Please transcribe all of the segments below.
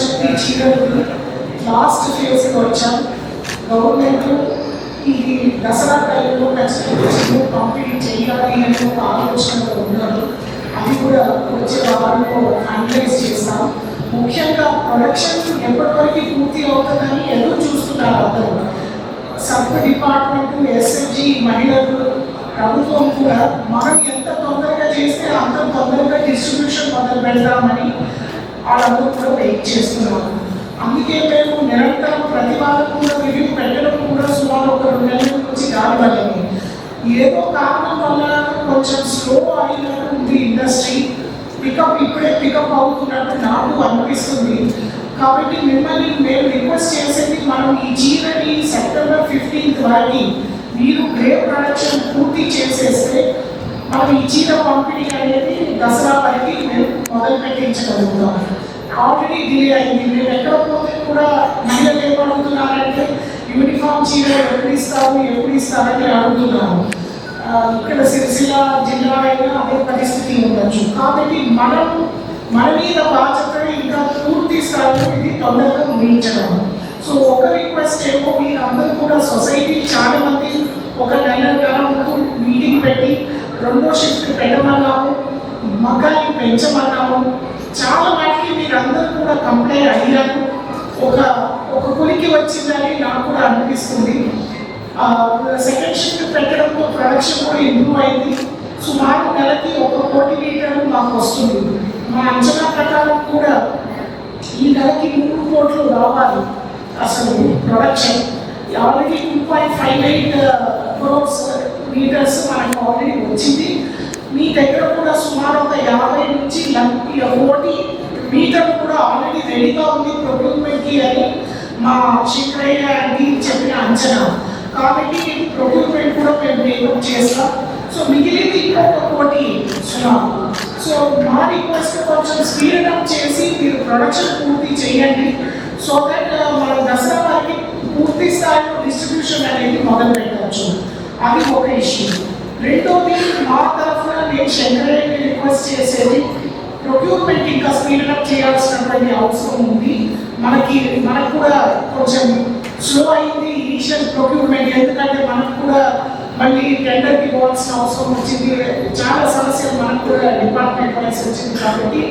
శక్తి చీరలు లాస్ట్ ఫేజ్కి వచ్చాం. గవర్నమెంట్ ఈ దసరా టైంలో ఖచ్చితంగా పంపిణీ చేయాలి అని ఒక ఆలోచనలో ఉన్నారు. అది కూడా వచ్చే వారంలో ఫైనలైజ్ చేస్తాం. ముఖ్యంగా ప్రొడక్షన్ ఎప్పటివరకు పూర్తి అవుతుందని ఎదురు చూస్తున్నారు అందరూ సబ్ డిపార్ట్మెంట్ ఎస్ఎఫ్జి మహిళలు ప్రభుత్వం కూడా మనం ఎంత తొందరగా చేస్తే అంత తొందరగా డిస్ట్రిబ్యూషన్ మొదలు పెడతామని వాళ్ళందరూ కూడా వెయిట్ చేస్తున్నారు అందుకే మేము నిరంతరం ప్రతి వారం కూడా రివ్యూ పెట్టడం కూడా సుమారు ఒక రెండు నెలల నుంచి కావాలి ఏదో కారణం వల్ల కొంచెం స్లో అయినట్టు ఉంది ఇండస్ట్రీ పికప్ ఇప్పుడే పికప్ అవుతున్నట్టు నాకు అనిపిస్తుంది. కాబట్టి మిమ్మల్ని మేము రిక్వెస్ట్ చేసేది మనం ఈ చీరని సెప్టెంబర్ ఫిఫ్టీన్త్ వరకు మీరు గ్రే ప్రొడక్షన్ పూర్తి చేసేస్తే మనం ఈ చీర పంపిణీ అనేది దసరా వరకు మేము మొదలు పెట్టించగలుగుతాం. ఆల్రెడీ డిలే అయింది. మేము ఎక్కడ పోతే కూడా మహిళలు ఏమడుగుతున్నారంటే యూనిఫామ్ చీర ఎప్పుడు ఇస్తాము ఎప్పుడు ఇస్తారని అడుగుతున్నాము ఇక్కడ సిరిసిల్ల జిల్లా అయినా అదే పరిస్థితి ఉండొచ్చు. కాబట్టి మనం మన మీద బాధ్యత ఇంకా పూర్తి స్థాయిలో ఇది తొందరగా ముగించడం సో ఒక రిక్వెస్ట్ ఏమో మీరు అందరూ కూడా సొసైటీ చాలా మంది ఒక నెల ముందు మీటింగ్ పెట్టి రెండో షిఫ్ట్ పెట్టమన్నాము. మగ్గాన్ని పెంచమన్నాము. చాలా వాటికి మీరు అందరూ కూడా కంప్లైంట్ అయ్యారు. ఒక ఒక కులికి వచ్చిందని నాకు కూడా అనిపిస్తుంది. సెకండ్ షిఫ్ట్ పెట్టడంతో ప్రొడక్షన్ కూడా ఇంప్రూవ్ అయింది. సుమారు నెలకి ఒక కోటి లీటర్లు మాకు వస్తుంది. మా అంచనా ప్రకారం కూడా ఈ నెలకి మూడు కోట్లు రావాలి అసలు production already two point five eight crores litres మనకు ఆల్రెడీ వచ్చింది. మీ దగ్గర కూడా సుమారు ఒక యాభై నుంచి లక్ష కోటి మీటర్ కూడా ఆల్రెడీ రెడీగా ఉంది ప్రొక్యూర్మెంట్కి అని మా శంకరయ్య అని చెప్పిన అంచనా. కాబట్టి ప్రొక్యూర్మెంట్ కూడా మేము మేకప్ చేస్తాం. సో మిగిలింది ఇంకొక కోటి సుమారు సో మా రిక్వెస్ట్ కొంచెం స్పీడ్ అప్ చేసి మీరు ప్రొడక్షన్ పూర్తి చేయండి. సో దట్ uh, మన దసరా వారికి పూర్తి స్థాయిలో డిస్ట్రిబ్యూషన్ అనేది మొదలు పెట్టవచ్చు. అది ఒక ఇష్యూ రెండోది మా తరఫున నేను శంకరయ్యని రిక్వెస్ట్ చేసేది ప్రొక్యూర్మెంట్ ఇంకా స్పీడప్ చేయాల్సినటువంటి అవసరం ఉంది. మనకి మనకు కూడా కొంచెం స్లో అయింది ఇనిషియల్ ప్రొక్యూర్మెంట్ ఎందుకంటే మనకు కూడా మళ్ళీ టెండర్కి పోవాల్సిన అవసరం వచ్చింది. చాలా సమస్యలు మనకు కూడా డిపార్ట్మెంట్ వైస్ వచ్చింది కాబట్టి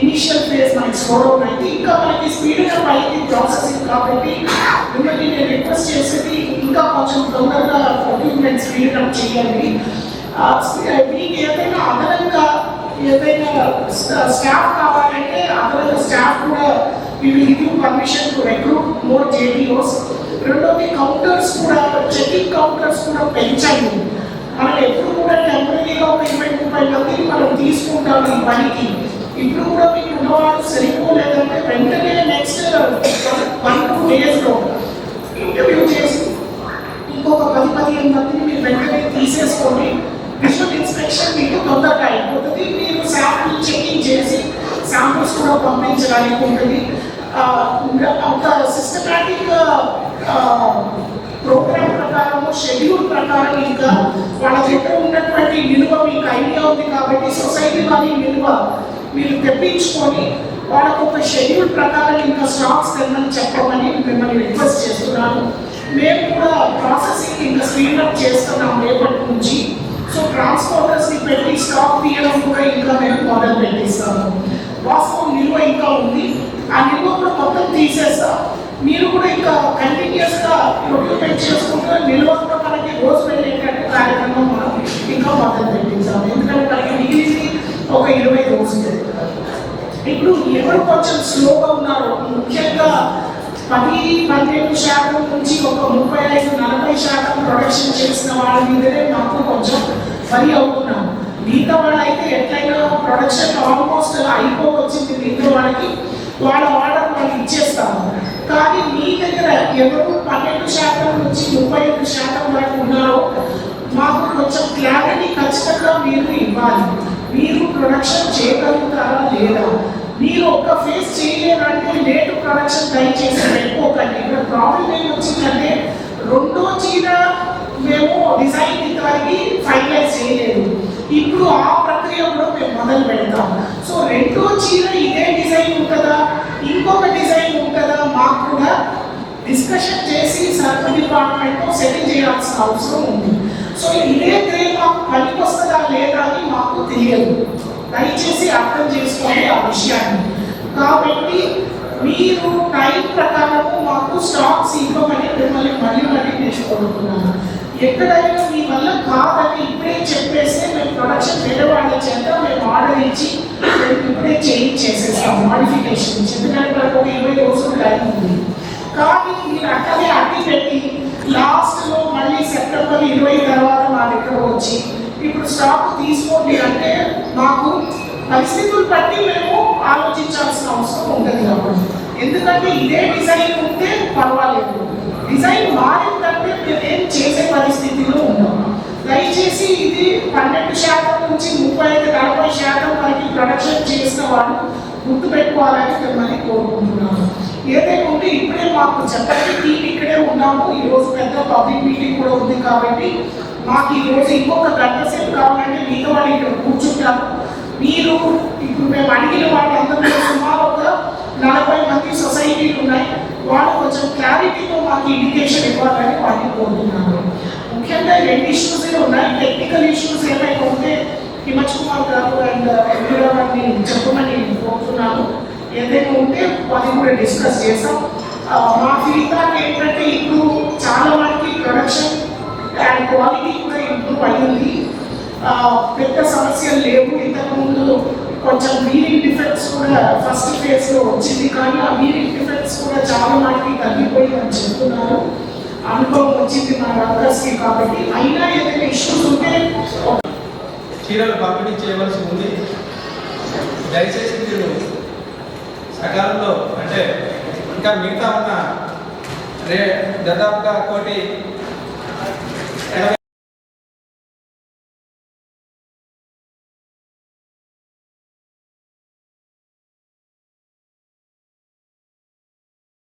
ఇనిషియల్ ఫేజ్ మనకి స్లో డౌన్ అయింది. ఇంకా మనకి స్పీడప్ అయింది ప్రాసెసింగ్ కాబట్టి మిమ్మల్ని నేను రిక్వెస్ట్ చేసేది ఇంకా కొంచెం తొందరగా ప్రొక్యూర్మెంట్ స్పీడ్ అప్ చేయాలి మీకు ఏదైనా అదనంగా ఏదైనా స్టాఫ్ కావాలంటే అదనంగా స్టాఫ్ కూడా we will give you permission to recruit more రెండోది కౌంటర్స్ కూడా చెకింగ్ కౌంటర్స్ కూడా పెంచండి. మనం ఎప్పుడు కూడా టెంపరీగా ఒక ఇరవై ముప్పై మందిని మనం తీసుకుంటాం ఈ పనికి. ఇప్పుడు కూడా మీకు ఉన్నవాళ్ళు సరిపోలేదంటే వెంటనే నెక్స్ట్ వన్ టూ డేస్లో ఇంటర్వ్యూ చేసి ఇంకొక పది పదిహేను మందిని మీరు వెంటనే తీసేసుకోండి విజువల్ ఇన్స్పెక్షన్ మీకు తొందరగా అయిపోతుంది. మీరు శాంపుల్ చెకింగ్ చేసి శాంపుల్స్ కూడా పంపించడానికి ఉంటుంది. ఒక సిస్టమాటిక్ ప్రోగ్రామ్ ప్రకారము షెడ్యూల్ ప్రకారం ఇంకా వాళ్ళ దగ్గర ఉన్నటువంటి విలువ మీకు ఐడియా ఉంది కాబట్టి సొసైటీ వారి విలువ మీరు తెప్పించుకొని వాళ్ళకు ఒక షెడ్యూల్ ప్రకారం ఇంకా స్టాక్స్ తెమ్మని చెప్పమని మిమ్మల్ని రిక్వెస్ట్ చేస్తున్నాను. మేము కూడా ప్రాసెసింగ్ ఇంకా స్పీడ్ చేస్తున్నాం రేపటి నుంచి సో ట్రాన్స్పోర్టర్స్ని పెట్టి స్టాక్ తీయడం కూడా ఇంకా మేము మొదలు పెట్టిస్తాము. వాస్తవం నిల్వ ఇంకా ఉంది. ఆ నిల్వ కూడా మొత్తం తీసేస్తా. మీరు కూడా ఇంకా కంటిన్యూస్గా ప్రొక్యూర్మెంట్ చేసుకుంటూ నిల్వ కూడా మనకి రోజు వెళ్ళేటట్టు కార్యక్రమం మనం ఇంకా మొదలు పెట్టించాము. ఎందుకంటే మనకి మిగిలింది ఒక ఇరవై రోజులు ఇప్పుడు ఎవరు కొంచెం స్లోగా ఉన్నారో ముఖ్యంగా పది పన్నెండు శాతం నుంచి ఒక ముప్పై ఐదు వరి అవుతున్నాం. మిగతా వాళ్ళు అయితే ఎట్లయినా ప్రొడక్షన్ ఆల్మోస్ట్ అలా అయిపోవచ్చింది మిగతా వాళ్ళకి. వాళ్ళ ఆర్డర్ మనకి ఇచ్చేస్తాము. కానీ మీ దగ్గర ఎవరు పన్నెండు శాతం నుంచి ముప్పై ఐదు శాతం వరకు ఉన్నారో మాకు కొంచెం క్లారిటీ ఖచ్చితంగా మీరు ఇవ్వాలి. మీరు ప్రొడక్షన్ చేయగలుగుతారా లేదా? మీరు ఒక్క ఫేస్ చేయలేదంటే లేటు ప్రొడక్షన్ దయచేసి పెట్టుకోకండి ఇక్కడ ప్రాబ్లం ఏమొచ్చిందంటే మొదలు పెడతాం. సో రెండో చీర ఇదే డిజైన్ ఉంటుందా? ఇంకొక డిజైన్ ఉంటుందా? మాకు కూడా డిస్కషన్ చేసి సర్కిల్ డిపార్ట్మెంట్తో సెటిల్ చేయాల్సిన అవసరం ఉంది. సో ఇదే గ్రే మాకు పనికి వస్తుందా లేదా అని మాకు తెలియదు. దయచేసి అర్థం చేసుకోండి ఆ విషయాన్ని. కాబట్టి మీరు టైం ప్రకారము మాకు స్టాక్స్ ఇవ్వమని మిమ్మల్ని మళ్ళీ మళ్ళీ నేర్చుకుంటున్నాను ఎక్కడైనా మీ వల్ల కాదని ఇప్పుడే చెప్పేస్తే మేము ప్రొడక్షన్ వేరే వాళ్ళ చేత మేము ఆర్డర్ ఇచ్చి మేము ఇప్పుడే చేంజ్ చేసేస్తాం మాడిఫికేషన్ ఎందుకంటే మనకు ఒక ఇరవై రోజులు టైం ఉంది. కానీ మీరు అక్కడే అడ్డు పెట్టి లాస్ట్లో మళ్ళీ సెప్టెంబర్ ఇరవై తర్వాత మా దగ్గర వచ్చి ఇప్పుడు స్టాక్ తీసుకోండి అంటే మాకు పరిస్థితులు బట్టి మేము ఆలోచించాల్సిన అవసరం ఉంటుంది కాబట్టి. ఎందుకంటే ఇదే డిజైన్ ఉంటే పర్వాలేదు డిజైన్ మారిందంటే మేము ఏం చేసే పరిస్థితిలో ఉన్నాం దయచేసి ఇది పన్నెండు శాతం నుంచి ముప్పై ఐదు నలభై శాతం వరకు ప్రొడక్షన్ చేసిన వాళ్ళు గుర్తు పెట్టుకోవాలని మిమ్మల్ని కోరుకుంటున్నాను ఏదైనా ఉంటే ఇప్పుడే మాకు చెప్పండి టీం ఇక్కడే ఉన్నాము. ఈ రోజు పెద్ద పబ్లిక్ మీటింగ్ కూడా ఉంది కాబట్టి మాకు ఈ రోజు ఇంకొక గంట సేపు కావాలంటే మీతో వాళ్ళు ఇక్కడ కూర్చుంటారు. మీరు ఇప్పుడు మేము అడిగిన వాళ్ళందరూ సుమారు ఒక నలభై మంది సొసైటీలు ఉన్నాయి. వాళ్ళు కొంచెం క్లారిటీతో మాకు ఇండికేషన్ ఇవ్వాలని వాళ్ళని కోరుతున్నాను ముఖ్యంగా రెండు ఇష్యూస్ ఉన్నాయి. టెక్నికల్ ఇష్యూస్ ఏమైనా ఉంటే హిమచ్ కుమార్ గారు అండ్ ఎంపీ గారు చెప్పమని కోరుతున్నాను. ఏదైనా ఉంటే అది కూడా డిస్కస్ చేస్తాం. మా ఫీడ్బ్యాక్ ఏంటంటే ఇప్పుడు చాలా మంది ప్రొడక్షన్ అండ్ క్వాలిటీ కూడా ఇంప్రూవ్ అయ్యింది. పెద్ద సమస్యలు లేవు ఇంతకుముందు కొంచెం మీరింగ్ డిఫెక్ట్స్ కూడా ఫస్ట్ ఫేజ్లో వచ్చింది. కానీ ఆ మీరింగ్ డిఫెక్ట్స్ కూడా చాలా మందికి తగ్గిపోయి అని చెప్తున్నారు. అనుభవం వచ్చింది మన వర్కర్స్కి కాబట్టి. అయినా ఏదైనా ఇష్యూస్ ఉంటే చీరలు పంపిణీ చేయవలసి ఉంది. దయచేసి మీరు సకాలంలో అంటే ఇంకా మిగతా ఉన్న రే దాదాపుగా కోటి ఎనభై